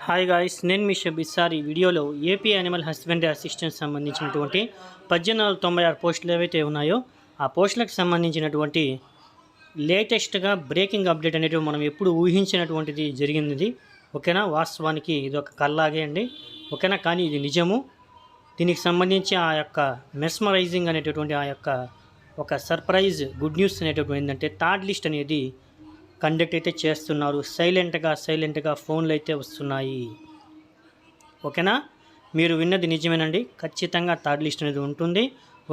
Hi guys నేను మీ షబ్ ఈసారి వీడియోలో ఏపీ యానిమల్ హస్బెండరీ అసిస్టెంట్ సంబంధించినటువంటి పద్దెనిమిది వందల తొంభై ఆరు పోస్టులు ఏవైతే ఉన్నాయో ఆ పోస్టులకు సంబంధించినటువంటి లేటెస్ట్గా బ్రేకింగ్ అప్డేట్ అనేటివి మనం ఎప్పుడు ఊహించినటువంటిది జరిగింది ఓకేనా? వాస్తవానికి ఇది ఒక కల్లాగే అండి. ఓకేనా? కానీ ఇది నిజము. దీనికి సంబంధించి ఆ యొక్క మెస్మరైజింగ్ అనేటటువంటి ఆ యొక్క ఒక సర్ప్రైజ్ గుడ్ న్యూస్ అనేటటువంటి ఏంటంటే థర్డ్ లిస్ట్ అనేది కండక్ట్ అయితే చేస్తున్నారు. సైలెంట్గా సైలెంట్గా ఫోన్లు అయితే వస్తున్నాయి. ఓకేనా? మీరు విన్నది నిజమేనండి. ఖచ్చితంగా థర్డ్ లిస్ట్ అనేది ఉంటుంది.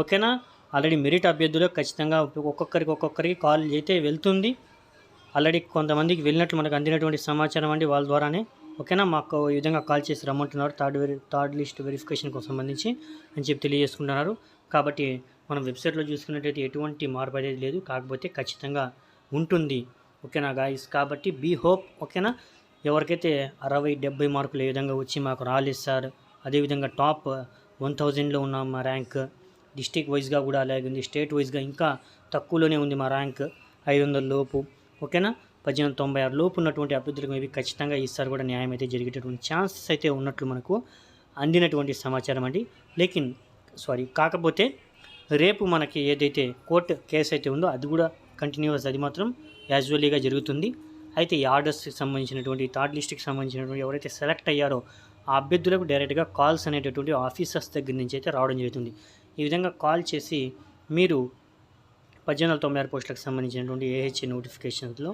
ఓకేనా? ఆల్రెడీ మెరిట్ అభ్యర్థులు ఖచ్చితంగా ఒక్కొక్కరికి ఒక్కొక్కరికి కాల్ అయితే వెళ్తుంది. ఆల్రెడీ కొంతమందికి వెళ్ళినట్లు మనకు అందినటువంటి సమాచారం అండి వాళ్ళ ద్వారానే. ఓకేనా? మాకు ఈ విధంగా కాల్ చేసి రమ్మంటున్నారు. థర్డ్ వెరి థర్డ్ లిస్ట్ వెరిఫికేషన్కి సంబంధించి అని చెప్పి తెలియజేసుకుంటున్నారు. కాబట్టి మనం వెబ్సైట్లో చూసుకున్నట్టయితే ఎటువంటి మార్పు అనేది లేదు. కాకపోతే ఖచ్చితంగా ఉంటుంది. ఓకేనా గాయస్ కాబట్టి బీ హోప్ ఓకేనా? ఎవరికైతే అరవై డెబ్బై మార్కులు ఏ విధంగా వచ్చి మాకు రాలేదు సార్ అదేవిధంగా టాప్ వన్ థౌజండ్లో ఉన్న మా ర్యాంక్ డిస్టిక్ వైజ్గా కూడా అలాగే ఉంది. స్టేట్ వైజ్గా ఇంకా తక్కువలోనే ఉంది మా ర్యాంక్ ఐదు వందల లోపు ఓకేనా? పద్దెనిమిది తొంభై ఆరు లోపు ఉన్నటువంటి అభ్యర్థులకు మేబీ ఖచ్చితంగా ఈసారి కూడా న్యాయం అయితే జరిగేటటువంటి ఛాన్సెస్ అయితే ఉన్నట్లు మనకు అందినటువంటి సమాచారం అండి. లేకిన్ సారీ కాకపోతే రేపు మనకి ఏదైతే కోర్టు కేసు అయితే ఉందో అది కూడా కంటిన్యూస్ అది మాత్రం యాజువల్లీగా జరుగుతుంది. అయితే ఈ ఆర్డర్స్కి సంబంధించినటువంటి థర్డ్ లిస్ట్కి సంబంధించినటువంటి ఎవరైతే సెలెక్ట్ అయ్యారో ఆ అభ్యర్థులకు డైరెక్ట్గా కాల్స్ అనేటటువంటి ఆఫీసర్స్ దగ్గర నుంచి అయితే రావడం జరుగుతుంది. ఈ విధంగా కాల్ చేసి మీరు పద్దెనిమిది వందల తొంభై ఆరు పోస్టులకు సంబంధించినటువంటి ఏహెచ్ఏ నోటిఫికేషన్స్లో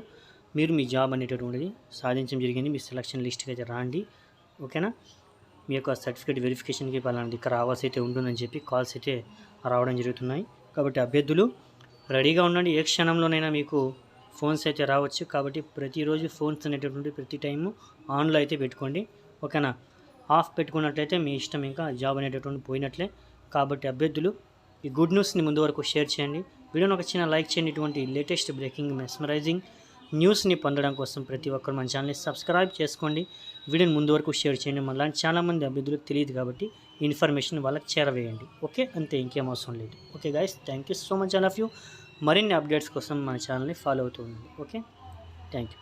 మీరు మీ జాబ్ అనేటటువంటిది సాధించడం జరిగింది. మీ సెలక్షన్ లిస్ట్కి అయితే రాండి. ఓకేనా? మీ యొక్క సర్టిఫికేట్ వెరిఫికేషన్కి పలానా ఇక్కడ రావాల్సి అయితే ఉంటుందని చెప్పి కాల్స్ అయితే రావడం జరుగుతున్నాయి. కాబట్టి అభ్యర్థులు రెడీగా ఉండండి. ఏ క్షణంలోనైనా మీకు ఫోన్స్ అయితే రావచ్చు. కాబట్టి ప్రతిరోజు ఫోన్స్ అనేటటువంటి ప్రతి టైము ఆన్లో అయితే పెట్టుకోండి. ఓకేనా? ఆఫ్ పెట్టుకున్నట్లయితే మీ ఇష్టం ఇంకా జాబ్ అనేటటువంటి పోయినట్లే. కాబట్టి అభ్యర్థులు ఈ గుడ్ న్యూస్ని ముందు వరకు షేర్ చేయండి. వీడియోని ఒక చిన్న లైక్ చేయండి. ఇటువంటి లేటెస్ట్ బ్రేకింగ్ మెస్మరైజింగ్ న్యూస్ని పొందడం కోసం ప్రతి ఒక్కరు మన ఛానల్ని సబ్స్క్రైబ్ చేసుకోండి. వీడియోని ముందు వరకు షేర్ చేయండి. మళ్ళీ చాలామంది అభ్యర్థులకు తెలియదు కాబట్టి ఇన్ఫర్మేషన్ వాళ్ళకి చేరవేయండి. ఓకే? అంతే ఇంకేం అవసరం లేదు. Okay guys thank you so much all of you మరిన్ని అప్డేట్స్ కోసం మన ఛానల్ని ఫాలో అవుతూ ఉండండి. ఓకే? Thank you.